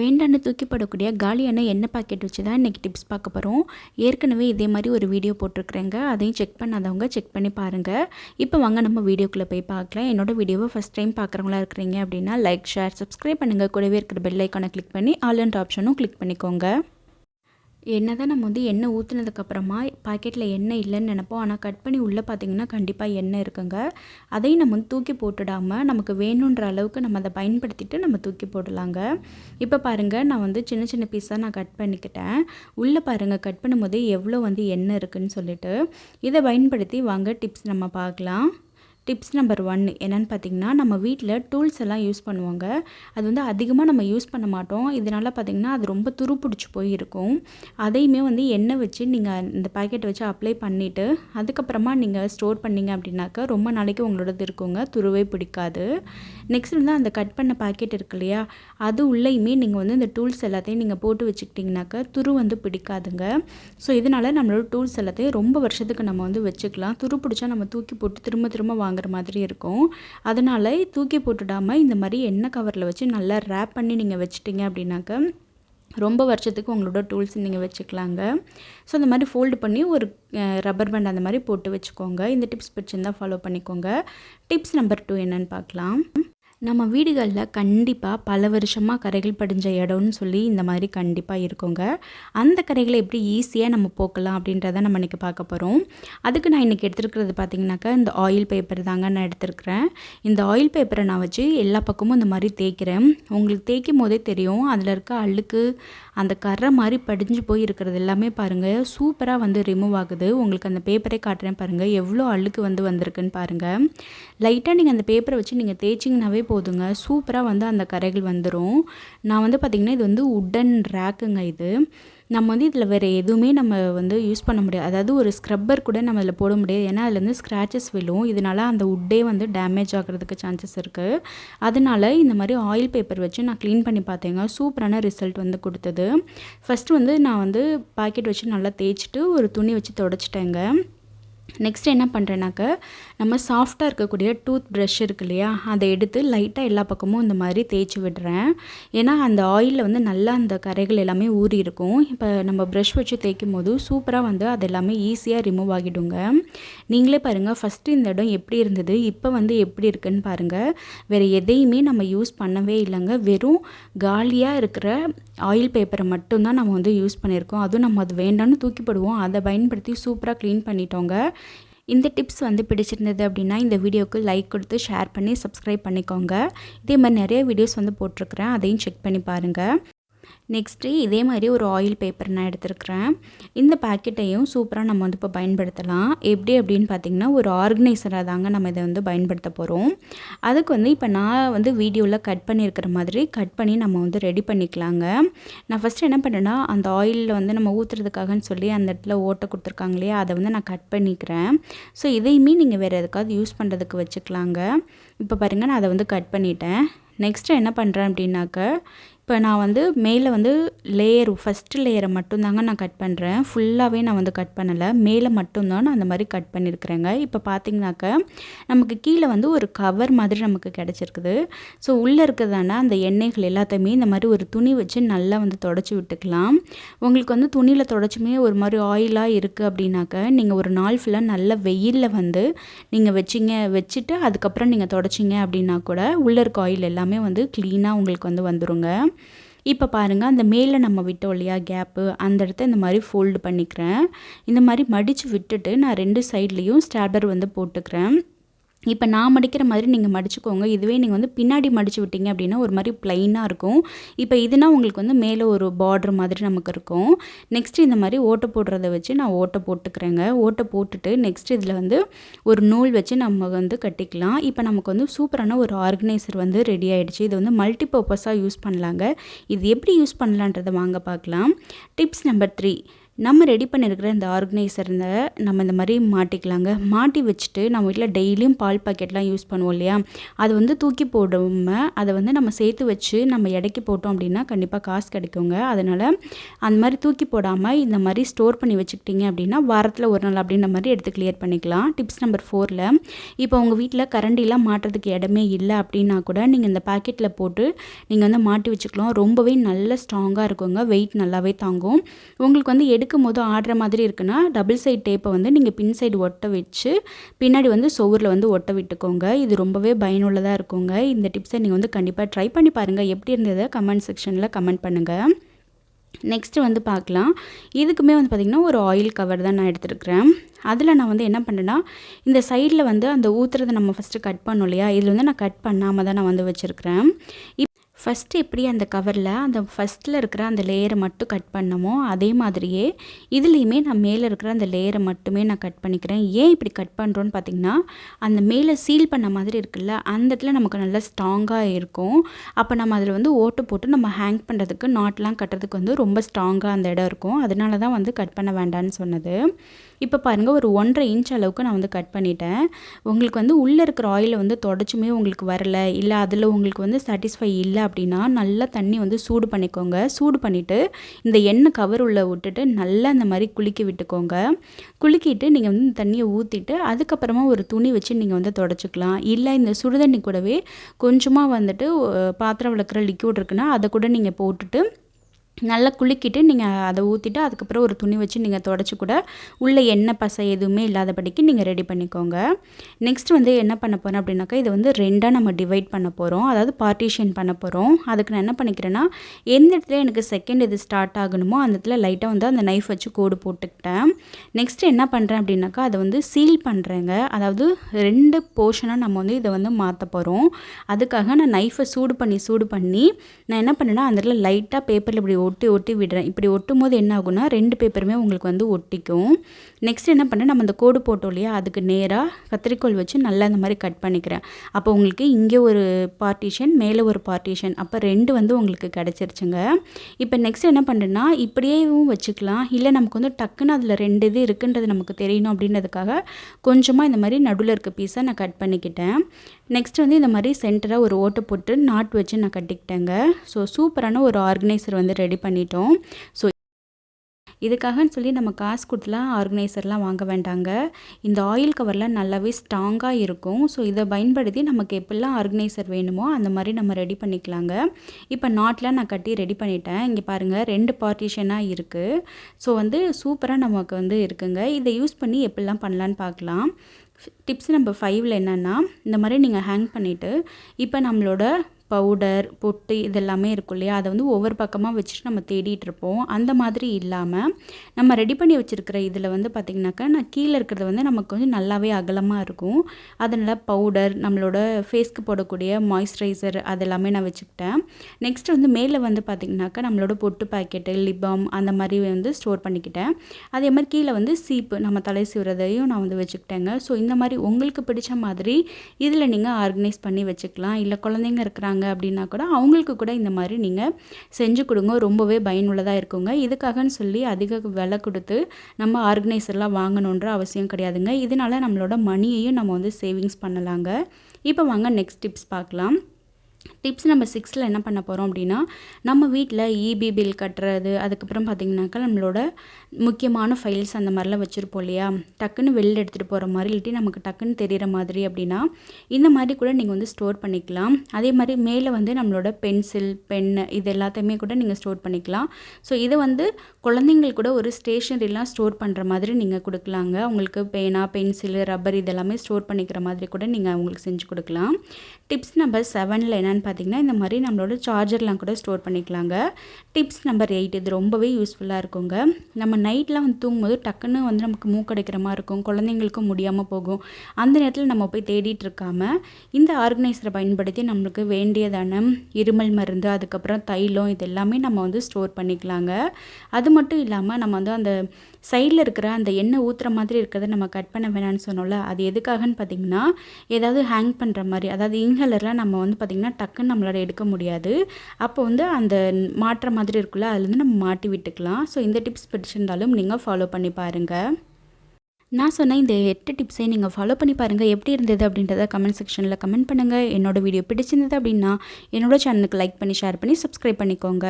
வேண்டான்னு தூக்கிப்படக்கூடிய காலியான எண்ணெய் பாக்கெட் வச்சு தான் இன்றைக்கி டிப்ஸ் பார்க்க போகிறோம் ஏற்கனவே இதே மாதிரி ஒரு வீடியோ போட்டிருக்கிறேங்க. அதையும் செக் பண்ணாதவங்க செக் பண்ணி பாருங்கள் இப்போ வாங்க நம்ம வீடியோக்குள்ளே போய் பார்க்கலாம். என்னோடய வீடியோவை ஃபஸ்ட் டைம் பார்க்குறவங்களா இருக்கிறீங்க அப்படின்னா லைக் ஷேர் சப்ஸ்கிரைப் பண்ணுங்கள் கூடவே இருக்கிற பெல் ஐக்கானை கிளிக் பண்ணி ஆல் அண்ட் ஆப்ஷனும் கிளிக் பண்ணிக்கோங்க. என்ன தான் நம்ம வந்து எண்ணெய் ஊற்றுனதுக்கப்புறமா பாக்கெட்டில் எண்ணெய் இல்லைன்னு நினப்போம். ஆனால் கட் பண்ணி உள்ளே பார்த்தீங்கன்னா கண்டிப்பாக எண்ணெய் இருக்குங்க. அதையும் நம்ம வந்து தூக்கி போட்டுடாமல் நமக்கு வேணுன்ற அளவுக்கு நம்ம அதை பயன்படுத்திட்டு நம்ம தூக்கி போடலாங்க. இப்போ பாருங்கள் நான் வந்து சின்ன சின்ன பீஸாக நான் கட் பண்ணிக்கிட்டேன். உள்ளே பாருங்கள் கட் பண்ணும்போது எவ்வளோ வந்து எண்ணெய் இருக்குதுன்னு சொல்லிட்டு. இதை பயன்படுத்தி வாங்க டிப்ஸ் நம்ம பார்க்கலாம். டிப்ஸ் நம்பர் ஒன் என்னென்னு பார்த்தீங்கன்னா நம்ம வீட்டில் டூல்ஸ் எல்லாம் யூஸ் பண்ணுவாங்க. அது வந்து அதிகமாக நம்ம யூஸ் பண்ண மாட்டோம். இதனால் பார்த்திங்கன்னா அது ரொம்ப துரு பிடிச்சி போய் இருக்கும் அதையுமே வந்து எண்ணெய் வச்சு நீங்கள் இந்த பேக்கெட் வச்சு அப்ளை பண்ணிவிட்டு அதுக்கப்புறமா நீங்கள் ஸ்டோர் பண்ணிங்க அப்படின்னாக்கா ரொம்ப நாளைக்கு உங்களோடது இருக்குங்க. துருவே பிடிக்காது. நெக்ஸ்ட் வந்து அந்த கட் பண்ண பேக்கெட் இருக்கு இல்லையா? அது உள்ளேயுமே நீங்கள் வந்து இந்த டூல்ஸ் எல்லாத்தையும் நீங்கள் போட்டு வச்சுக்கிட்டிங்கனாக்கா துரு வந்து பிடிக்காதுங்க. ஸோ இதனால் நம்மளோட டூல்ஸ் எல்லாத்தையும் ரொம்ப வருஷத்துக்கு நம்ம வந்து வச்சுக்கலாம். துரு பிடிச்சா நம்ம தூக்கி போட்டு திரும்ப திரும்ப வாங்க வாங்குற மாதிரி இருக்கும். அதனால் தூக்கி போட்டுடாமல் இந்த மாதிரி எண்ணெய் கவரில் வச்சு நல்லா ரேப் பண்ணி நீங்கள் வச்சிட்டிங்க அப்படின்னாக்க ரொம்ப வருஷத்துக்கு உங்களோட டூல்ஸ் நீங்கள் வச்சுக்கலாங்க. ஸோ அந்த மாதிரி ஃபோல்டு பண்ணி ஒரு ரப்பர் பேண்ட் அந்த மாதிரி போட்டு வச்சுக்கோங்க. இந்த டிப்ஸ் பிடிச்சிருந்தால் ஃபாலோ பண்ணிக்கோங்க. டிப்ஸ் நம்பர் டூ என்னென்னு பார்க்கலாம். நம்ம வீடுகளில் கண்டிப்பாக பல வருஷமாக கரைகள் படிஞ்ச இடம்னு சொல்லி இந்த மாதிரி கண்டிப்பாக இருக்குங்க. அந்த கரைகளை எப்படி ஈஸியாக நம்ம போக்கலாம் அப்படின்றத நம்ம இன்றைக்கி பார்க்க போகிறோம் அதுக்கு நான் இன்றைக்கி எடுத்துருக்கிறது பார்த்திங்கனாக்கா இந்த ஆயில் பேப்பர் தாங்க நான் எடுத்துருக்கிறேன். இந்த ஆயில் பேப்பரை நான் வச்சு எல்லா பக்கமும் இந்த மாதிரி தேய்க்கிறேன். உங்களுக்கு தேய்க்கும் போதே தெரியும். அதில் இருக்க அழுக்கு அந்த கரை மாதிரி படிஞ்சு போய் இருக்கிறது எல்லாமே பாருங்கள் சூப்பராக வந்து ரிமூவ் ஆகுது. உங்களுக்கு அந்த பேப்பரே காட்டுறேன் பாருங்கள் எவ்வளோ அழுக்கு வந்து வந்திருக்குன்னு பாருங்கள் லைட்டாக நீங்கள் அந்த பேப்பரை வச்சு நீங்கள் தேய்ச்சிங்கனாவே போதுங்க. சூப்பராக வந்து அந்த கரைகள் வந்துடும் நான் வந்து பார்த்திங்கன்னா இது வந்து உட்டன் ரேக்குங்க இது. நம்ம வந்து இதில் வேறு எதுவுமே நம்ம வந்து யூஸ் பண்ண முடியாது. அதாவது ஒரு ஸ்க்ரப்பர் கூட நம்ம இதில் போட முடியாது. ஏன்னா அதுலேருந்து ஸ்க்ராச்சஸ் விழும். இதனால் அந்த உட்டே வந்து டேமேஜ் ஆகிறதுக்கு சான்சஸ் இருக்குது அதனால் இந்த மாதிரி ஆயில் பேப்பர் வச்சு நான் க்ளீன் பண்ணி பார்த்தேங்க. சூப்பரான ரிசல்ட் வந்து கொடுத்தது. ஃபஸ்ட்டு வந்து நான் வந்து பாக்கெட் வச்சு நல்லா தேய்ச்சிட்டு ஒரு துணி வச்சு தொடச்சிட்டேங்க. நெக்ஸ்ட் என்ன பண்ணுறேன்னாக்க நம்ம சாஃப்டாக இருக்கக்கூடிய டூத் ப்ரஷ் இருக்கு இல்லையா? அதை எடுத்து லைட்டாக எல்லா பக்கமும் இந்த மாதிரி தேய்ச்சி விடுறேன். ஏன்னா அந்த ஆயிலில் வந்து நல்லா அந்த கரைகள் எல்லாமே ஊறி இருக்கும். இப்போ நம்ம ப்ரஷ் வச்சு தேய்க்கும் போது சூப்பராக வந்து அது எல்லாமே ஈஸியாக ரிமூவ் ஆகிடுங்க. நீங்களே பாருங்கள் ஃபஸ்ட்டு இந்த இடம் எப்படி இருந்தது இப்போ வந்து எப்படி இருக்குன்னு பாருங்கள் வேறு எதையுமே நம்ம யூஸ் பண்ணவே இல்லைங்க. வெறும் காலியாக இருக்கிற ஆயில் பேப்பரை மட்டும்தான் நம்ம வந்து யூஸ் பண்ணியிருக்கோம். அதுவும் நம்ம அது வேண்டாம்னு தூக்கி போடுவோம். அதை பயன்படுத்தி சூப்பராக க்ளீன் பண்ணிட்டோங்க. இந்த டிப்ஸ் வந்து பிடிச்சிருந்தது அப்படின்னா இந்த வீடியோவுக்கு லைக் கொடுத்து ஷேர் பண்ணி சப்ஸ்கிரைப் பண்ணிக்கோங்க. இதே மாதிரி நிறைய வீடியோஸ் வந்து போட்டிருக்கிறேன். அதையும் செக் பண்ணி பாருங்கள் நெக்ஸ்ட்டு இதே மாதிரி ஒரு ஆயில் பேப்பர் நான் எடுத்துருக்கிறேன். இந்த பேக்கெட்டையும் சூப்பராக நம்ம வந்து இப்போ பயன்படுத்தலாம். எப்படி அப்படின்னு பார்த்திங்கன்னா ஒரு ஆர்கனைசராக தாங்க நம்ம இதை வந்து பயன்படுத்த போகிறோம் அதுக்கு வந்து இப்போ நான் வந்து வீடியோவில் கட் பண்ணியிருக்கிற மாதிரி கட் பண்ணி நம்ம வந்து ரெடி பண்ணிக்கலாங்க. நான் ஃபஸ்ட்டு என்ன பண்ணேன்னா அந்த ஆயிலில் வந்து நம்ம ஊற்றுறதுக்காகன்னு சொல்லி அந்த இடத்துல ஓட்டை கொடுத்துருக்காங்க இல்லையா அதை வந்து நான் கட் பண்ணிக்கிறேன். ஸோ இதையுமே நீங்கள் வேறு எதுக்காவது யூஸ் பண்ணுறதுக்கு வச்சுக்கலாங்க. இப்போ பாருங்கள் நான் அதை வந்து கட் பண்ணிட்டேன். நெக்ஸ்ட்டு என்ன பண்ணுறேன் அப்படின்னாக்க இப்போ நான் வந்து மேலே வந்து லேயர் ஃபஸ்ட்டு லேயரை மட்டும்தாங்க நான் கட் பண்ணுறேன் ஃபுல்லாகவே நான் வந்து கட் பண்ணலை. மேலே மட்டும்தான் நான் அந்த மாதிரி கட் பண்ணியிருக்கிறேங்க. இப்போ பார்த்தீங்கன்னாக்க நமக்கு கீழே வந்து ஒரு கவர் மாதிரி நமக்கு கிடச்சிருக்குது. ஸோ உள்ளே இருக்கிறதான அந்த எண்ணெய்கள் எல்லாத்தையுமே இந்த மாதிரி ஒரு துணி வச்சு நல்லா வந்து தொடச்சி விட்டுக்கலாம். உங்களுக்கு வந்து துணியில் தொடச்சுமே ஒரு மாதிரி ஆயிலாக இருக்குது அப்படின்னாக்க நீங்கள் ஒரு நாள் ஃபுல்லாக நல்ல வெயிலில் வந்து நீங்கள் வச்சிங்க வச்சுட்டு அதுக்கப்புறம் நீங்கள் தொடச்சிங்க அப்படின்னா கூட உள்ளே இருக்க ஆயில் எல்லாமே வந்து க்ளீனாக உங்களுக்கு வந்து வந்துடுங்க இப்போ பாருங்கள் அந்த மேலே நம்ம விட்டோம் இல்லையா கேப்பு அந்த இடத்த இந்த மாதிரி ஃபோல்டு பண்ணிக்கிறேன். இந்த மாதிரி மடித்து விட்டுட்டு நான் ரெண்டு சைட்லேயும் ஸ்டாப்லர் வந்து போட்டுக்கிறேன். இப்போ நான் மடிக்கிற மாதிரி நீங்கள் மடிச்சுக்கோங்க. இதுவே நீங்கள் வந்து பின்னாடி மடித்து விட்டீங்க அப்படின்னா ஒரு மாதிரி ப்ளைனாக இருக்கும். இப்போ இதுனா உங்களுக்கு வந்து மேலே ஒரு பார்டர் மாதிரி நமக்கு இருக்கும். நெக்ஸ்ட் இந்த மாதிரி ஓட்டை போடுறத வச்சு நான் ஓட்டை போட்டுக்கிறேங்க. ஓட்டை போட்டுட்டு நெக்ஸ்ட் இதில் வந்து ஒரு நூல் வச்சு நம்ம வந்து கட்டிக்கலாம். இப்போ நமக்கு வந்து சூப்பரான ஒரு ஆர்கனைசர் வந்து ரெடி ஆகிடுச்சு இது வந்து மல்டி பர்பஸாக யூஸ் பண்ணலாங்க. இது எப்படி யூஸ் பண்ணலான்றதை வாங்க பார்க்கலாம். டிப்ஸ் நம்பர் த்ரீ நம்ம ரெடி பண்ணியிருக்கிற இந்த ஆர்கனைசரில் நம்ம இந்த மாதிரி மாட்டிக்கலாங்க. மாட்டி வச்சுட்டு நம்ம வீட்டில் டெய்லியும் பால் பாக்கெட்லாம் யூஸ் பண்ணுவோம் இல்லையா? அது வந்து தூக்கி போடாமல் அதை வந்து நம்ம சேர்த்து வச்சு நம்ம இடைக்கி போட்டோம் அப்படின்னா கண்டிப்பாக காசு கிடைக்குங்க. அதனால் அந்த மாதிரி தூக்கி போடாமல் இந்த மாதிரி ஸ்டோர் பண்ணி வச்சுக்கிட்டிங்க அப்படின்னா வாரத்தில் ஒரு நாள் அப்படின்ற மாதிரி எடுத்து கிளியர் பண்ணிக்கலாம். டிப்ஸ் நம்பர் ஃபோரில் இப்போ உங்கள் வீட்டில் கரண்டிலாம் மாட்டுறதுக்கு இடமே இல்லை அப்படின்னா கூட நீங்கள் இந்த பாக்கெட்டில் போட்டு நீங்கள் வந்து மாட்டி வச்சுக்கலாம். ரொம்பவே நல்ல ஸ்ட்ராங்காக இருக்குங்க. வெயிட் நல்லாவே தாங்கும். உங்களுக்கு வந்து எடு எடுக்கும் போது ஆடுற மாதிரி இருக்குன்னா டபுள் சைட் டேப்பை வந்து நீங்கள் பின் சைடு ஒட்ட வச்சு பின்னாடி வந்து சுவரில் வந்து ஒட்ட விட்டுக்கோங்க. இது ரொம்பவே பயனுள்ளதாக இருக்குங்க. இந்த டிப்ஸை நீங்கள் வந்து கண்டிப்பாக ட்ரை பண்ணி பாருங்கள் எப்படி இருந்ததை? கமெண்ட் செக்ஷனில் கமெண்ட் பண்ணுங்கள் நெக்ஸ்ட்டு வந்து பார்க்கலாம். இதுக்குமே வந்து பார்த்திங்கன்னா ஒரு ஆயில் கவர் தான் நான் எடுத்துருக்கிறேன். அதில் நான் வந்து என்ன பண்ணேன்னா இந்த சைடில் வந்து அந்த ஊற்றுறதை நம்ம ஃபஸ்ட்டு கட் பண்ணோம் இல்லையா? இதில் வந்து நான் கட் பண்ணாமல் தான் நான் வந்து வச்சுருக்கிறேன். ஃபஸ்ட்டு எப்படி அந்த கவரில் அந்த ஃபஸ்ட்டில் இருக்கிற அந்த லேயரை மட்டும் கட் பண்ணமோ அதே மாதிரியே இதுலேயுமே நான் மேலே இருக்கிற அந்த லேயரை மட்டுமே நான் கட் பண்ணிக்கிறேன். ஏன் இப்படி கட் பண்ணுறோன்னு பார்த்திங்கன்னா அந்த மேலே சீல் பண்ண மாதிரி இருக்குல்ல அந்த இடத்துல நமக்கு நல்லா ஸ்ட்ராங்காக இருக்கும். அப்போ நம்ம அதில் வந்து ஓட்டு போட்டு நம்ம ஹேங் பண்ணுறதுக்கு நாட்லாம் கட்டுறதுக்கு வந்து ரொம்ப ஸ்ட்ராங்காக அந்த இடம் இருக்கும். அதனால தான் வந்து கட் பண்ண வேண்டான்னு சொன்னது. இப்போ பாருங்கள் ஒரு ஒன்றரை இன்ச் அளவுக்கு நான் வந்து கட் பண்ணிட்டேன். உங்களுக்கு வந்து உள்ளே இருக்கிற ஆயிலை வந்து தொடச்சுமே உங்களுக்கு வரல. இல்லை அதில் உங்களுக்கு வந்து சாட்டிஸ்ஃபை இல்லை அப்படின்னா நல்லா தண்ணி வந்து சூடு பண்ணிக்கோங்க. சூடு பண்ணிவிட்டு இந்த எண்ணெய் கவர் உள்ள விட்டுட்டு நல்லா இந்த மாதிரி குளிக்க விட்டுக்கோங்க. குலுக்கிட்டு நீங்கள் வந்து இந்த தண்ணியை ஊற்றிட்டு அதுக்கப்புறமா ஒரு துணி வச்சு நீங்கள் வந்து தொடச்சிக்கலாம். இல்லை இந்த சுடுதண்ணி கூடவே கொஞ்சமாக வந்துட்டு பாத்திரம் விளக்குற லிக்யூட் இருக்குன்னா அதை கூட நீங்கள் போட்டுட்டு நல்லா குலுக்கிட்டு நீங்கள் அதை ஊற்றிட்டு அதுக்கப்புறம் ஒரு துணி வச்சு நீங்கள் தொடச்சி கூட உள்ளே எண்ணெய் பசை எதுவுமே இல்லாதபடிக்கு நீங்கள் ரெடி பண்ணிக்கோங்க. நெக்ஸ்ட் வந்து என்ன பண்ண போகிறேன் அப்படின்னாக்கா இதை வந்து ரெண்டாக நம்ம டிவைட் பண்ண போகிறோம் அதாவது பார்ட்டிஷன் பண்ண போகிறோம் அதுக்கு நான் என்ன பண்ணிக்கிறேன்னா எந்த இடத்துல எனக்கு செகண்ட் இது ஸ்டார்ட் ஆகணுமோ அந்த இடத்துல லைட்டாக வந்து அந்த நைஃப் வச்சு கோடு போட்டுக்கிட்டேன். நெக்ஸ்ட் என்ன பண்ணுறேன் அப்படின்னாக்கா அதை வந்து சீல் பண்ணுறேங்க அதாவது ரெண்டு போர்ஷனாக நம்ம வந்து இதை வந்து மாற்ற போகிறோம் அதுக்காக நான் நைஃபை சூடு பண்ணி சூடு பண்ணி நான் என்ன பண்ணேன்னா அந்த இடத்துல லைட்டாக பேப்பரில் இப்படி ஒட்டி ஒட்டி விடுறேன். இப்படி ஒட்டும் போது என்ன ஆகும்னா ரெண்டு பேப்பருமே உங்களுக்கு வந்து ஒட்டிக்கும். நெக்ஸ்ட் என்ன பண்ணேன் நம்ம அந்த கோடு போட்டோம் இல்லையா அதுக்கு நேராக கத்திரிக்கோள் வச்சு நல்லா இந்த மாதிரி கட் பண்ணிக்கிறேன். அப்போ உங்களுக்கு இங்கே ஒரு பார்ட்டிஷன் மேலே ஒரு பார்ட்டிஷன் அப்போ ரெண்டு வந்து உங்களுக்கு கிடச்சிருச்சுங்க. இப்போ நெக்ஸ்ட் என்ன பண்ணுறேன்னா இப்படியேவும் வச்சுக்கலாம். இல்லை நமக்கு வந்து டக்குன்னு அதில் ரெண்டு இது இருக்குன்றது நமக்கு தெரியணும் அப்படின்றதுக்காக கொஞ்சமாக இந்த மாதிரி நடுவில் இருக்க பீஸை நான் கட் பண்ணிக்கிட்டேன். நெக்ஸ்ட் வந்து இந்த மாதிரி சென்டராக ஒரு ஓட்டை போட்டு நாட் வச்சு நான் கட்டிக்கிட்டேங்க. ஸோ சூப்பரான ஒரு ஆர்கனைசர் வந்து ரெடி பண்ணிட்டோம். ஸோ இதுக்காகன்னு சொல்லி நம்ம காசு கொடுத்துலாம் ஆர்கனைசர்லாம் வாங்க வேண்டாங்க. இந்த ஆயில் கவர்லாம் நல்லாவே ஸ்ட்ராங்காக இருக்கும். ஸோ இதை பயன்படுத்தி நமக்கு எப்படிலாம் ஆர்கனைசர் வேணுமோ அந்த மாதிரி நம்ம ரெடி பண்ணிக்கலாங்க. இப்போ நாட்லாம் நான் கட்டி ரெடி பண்ணிட்டேன். இங்கே பாருங்கள் ரெண்டு பார்ட்டிஷனாக இருக்குது ஸோ வந்து சூப்பராக நமக்கு வந்து இருக்குங்க. இதை யூஸ் பண்ணி எப்படிலாம் பண்ணலான்னு பார்க்கலாம். டிப்ஸ் நம்பர் ஃபைவ்ல என்னென்னா இந்த மாதிரி நீங்கள் ஹேங் பண்ணிவிட்டு இப்போ நம்மளோட பவுடர் பொட்டு இதெல்லாமே இருக்கும் இல்லையா? அதை வந்து ஒவ்வொரு பக்கமாக வச்சுட்டு நம்ம தேடிட்டு இருப்போம். அந்த மாதிரி இல்லாமல் நம்ம ரெடி பண்ணி வச்சுருக்கிற இதில் வந்து பார்த்திங்கனாக்கா நான் கீழே இருக்கிறது வந்து நமக்கு வந்து நல்லாவே அகலமாக இருக்கும். அதனால் பவுடர் நம்மளோட ஃபேஸ்க்கு போடக்கூடிய மாய்ஸ்சரைசர் அதெல்லாமே நான் வச்சுக்கிட்டேன். நெக்ஸ்ட் வந்து மேலே வந்து பார்த்திங்கனாக்கா நம்மளோட பொட்டு பாக்கெட்டு லிபாம் அந்த மாதிரி வந்து ஸ்டோர் பண்ணிக்கிட்டேன். அதே மாதிரி கீழே வந்து சீப்பு நம்ம தலை சீவுறதையும் நான் வந்து வச்சுக்கிட்டேங்க. ஸோ இந்த மாதிரி உங்களுக்கு பிடிச்ச மாதிரி இதில் நீங்கள் ஆர்கனைஸ் பண்ணி வச்சுக்கலாம். இல்லை குழந்தைங்க இருக்கிறாங்க இருக்காங்க அப்படின்னா கூட அவங்களுக்கு கூட இந்த மாதிரி நீங்கள் செஞ்சு கொடுங்க ரொம்பவே பயனுள்ளதாக இருக்குங்க. இதுக்காகன்னு சொல்லி அதிக விலை கொடுத்து நம்ம ஆர்கனைசர்லாம் வாங்கணுன்ற அவசியம் கிடையாதுங்க. இதனால் நம்மளோட மணியையும் நம்ம வந்து சேவிங்ஸ் பண்ணலாங்க. இப்போ வாங்க நெக்ஸ்ட் டிப்ஸ் பார்க்கலாம். டிப்ஸ் நம்பர் சிக்ஸில் என்ன பண்ண போகிறோம் அப்படின்னா நம்ம வீட்டில் இபி பில் கட்டுறது அதுக்கப்புறம் பார்த்திங்கனாக்கா நம்மளோட முக்கியமான ஃபைல்ஸ் அந்த மாதிரிலாம் வச்சுருப்போம் இல்லையா? டக்குன்னு வெளில எடுத்துகிட்டு போகிற மாதிரி இல்லாட்டி நமக்கு டக்குன்னு தெரிகிற மாதிரி அப்படின்னா இந்த மாதிரி கூட நீங்கள் வந்து ஸ்டோர் பண்ணிக்கலாம். அதே மாதிரி மேலே வந்து நம்மளோட பென்சில் பென்னு இது எல்லாத்தையுமே கூட நீங்கள் ஸ்டோர் பண்ணிக்கலாம். ஸோ இதை வந்து குழந்தைங்கள் கூட ஒரு ஸ்டேஷனரிலாம் ஸ்டோர் பண்ணுற மாதிரி நீங்கள் கொடுக்கலாங்க. உங்களுக்கு பேனா பென்சிலு ரப்பர் இதெல்லாமே ஸ்டோர் பண்ணிக்கிற மாதிரி கூட நீங்கள் அவங்களுக்கு செஞ்சு கொடுக்கலாம். டிப்ஸ் நம்பர் செவனில் என்னென்னு பார்த்திங்கன்னா இந்த மாதிரி நம்மளோட சார்ஜர்லாம் கூட ஸ்டோர் பண்ணிக்கலாங்க. டிப்ஸ் நம்பர் எயிட் இது ரொம்பவே யூஸ்ஃபுல்லாக இருக்குங்க. நம்ம நைட்லாம் வந்து தூங்கும்போது டக்குன்னு வந்து நமக்கு மூக்கடைக்கிற மாதிரி இருக்கும் குழந்தைங்களுக்கும் முடியாமல் போகும். அந்த நேரத்தில் நம்ம போய் தேடிட்டு இருக்காமல் இந்த ஆர்கனைசரை பயன்படுத்தி நம்மளுக்கு வேண்டியதான இருமல் மருந்து அதுக்கப்புறம் தைலம் இது எல்லாமே நம்ம வந்து ஸ்டோர் பண்ணிக்கலாங்க. அது மட்டும் இல்லாமல் நம்ம வந்து அந்த சைடில் இருக்கிற அந்த எண்ணெய் ஊற்றுற மாதிரி இருக்கிறத நம்ம கட் பண்ண வேணாம்னு சொன்னோம்ல அது எதுக்காகன்னு பார்த்திங்கன்னா ஏதாவது ஹேங் பண்ணுற மாதிரி அதாவது இன்ஹலரில் நம்ம வந்து பார்த்திங்கன்னா டக்குன்னு டக்குன்னு நம்மளால் எடுக்க முடியாது. அப்போ வந்து அந்த மாட்டுற மாதிரி இருக்குல்ல அதுலேருந்து நம்ம மாட்டி விட்டுக்கலாம். ஸோ இந்த டிப்ஸ் பிடிச்சிருந்தாலும் நீங்கள் ஃபாலோ பண்ணி பாருங்கள் நான் சொன்ன இந்த எட்டு டிப்ஸை நீங்கள் ஃபாலோ பண்ணி பாருங்கள் எப்படி இருந்தது அப்படின்றத கமெண்ட் செக்ஷனில் கமெண்ட் பண்ணுங்கள் என்னோட வீடியோ பிடிச்சிருந்தது அப்படின்னா என்னோடய சேனலுக்கு லைக் பண்ணி ஷேர் பண்ணி சப்ஸ்கிரைப் பண்ணிக்கோங்க.